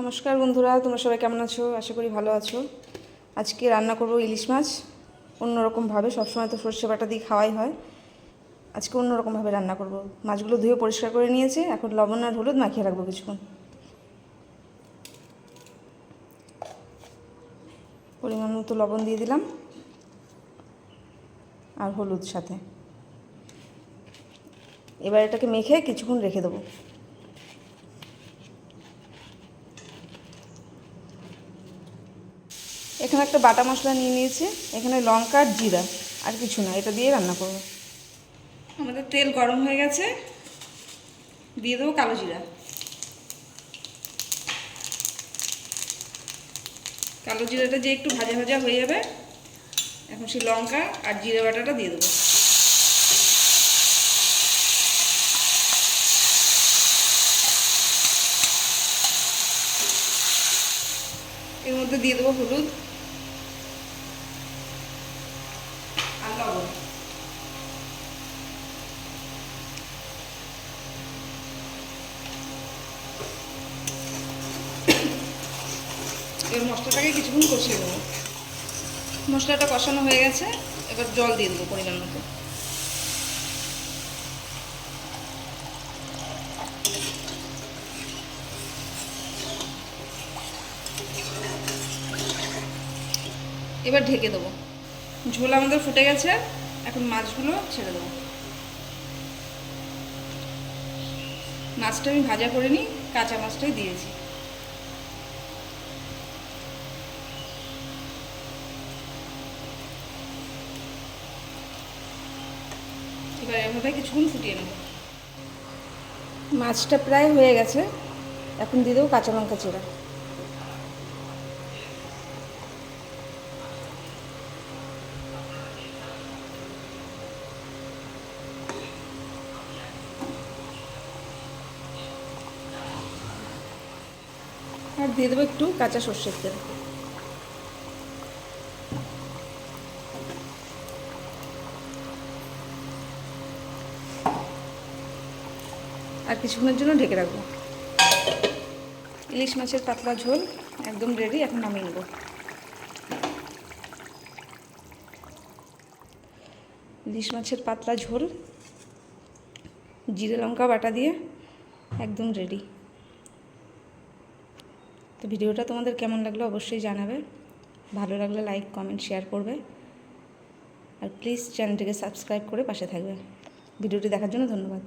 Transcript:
নমস্কার বন্ধুরা, তোমরা সবাই কেমন আছো? আশা করি ভালো আছো। আজকে রান্না করব ইলিশ মাছ। অন্যরকমভাবে সবসময় তো সর্ষে বাটা দিয়ে খাওয়াই হয়। আজকে অন্যরকমভাবে রান্না করব। মাছগুলো ধুয়ে পরিষ্কার করে নিয়েছে। এখন লবণ আর হলুদ মাখিয়ে রাখব কিছুক্ষণ। পরিমাণ মতো লবণ দিয়ে দিলাম। আর হলুদ সাথে। এবার এটাকে মেখে কিছুক্ষণ রেখে দেবো। এখানে একটা বাটা মশলা নিয়ে নিয়েছি, এখানে লঙ্কা আর জিরা, আর কিছু না, এটা দিয়ে রান্না করব। আমাদের তেল গরম হয়ে গেছে, দিয়ে দেবো কালো জিরা। কালো জিরাটা যে একটু ভাজা ভাজা হয়ে যাবে, এখন সেই লঙ্কা আর জিরা বাটাটা দিয়ে দেবো। এর মধ্যে দিয়ে দেবো হলুদ লবণ এবার মশলাটাকে কিছুক্ষণ কষিয়ে দেবো মশলাটা কষানো হয়ে গেছে, এবার জল দিয়ে দেবো পরিমাণ মতো। এবার ঢেকে দেবো। ঝোল আমাদের ফুটে গেছে, এখন মাছগুলো ছেড়ে দেবো। মাছটা আমি ভাজা করে নিই, কাঁচা মাছটাই দিয়েছি। এবার এভাবে কিছুক্ষণ ফুটিয়ে নেব। মাছটা প্রায় হয়ে গেছে, এখন দিয়ে দেবো কাঁচা লঙ্কা চিরা আর দিয়ে দেবো একটু কাঁচা সর্ষের তেল। আর কিছুক্ষণের জন্য ঢেকে রাখব। ইলিশ মাছের পাতলা ঝোল একদম রেডি এখন নামিয়ে নেব। ইলিশ মাছের পাতলা ঝোল, জিরে লঙ্কা বাটা দিয়ে একদম রেডি তো ভিডিওটা তোমাদের কেমন লাগল অবশ্যই জানাবে। ভালো লাগলে লাইক কমেন্ট শেয়ার করবে। আর প্লিজ চ্যানেলটিকে সাবস্ক্রাইব করে পাশে থাকবে। ভিডিওটি দেখার জন্য ধন্যবাদ।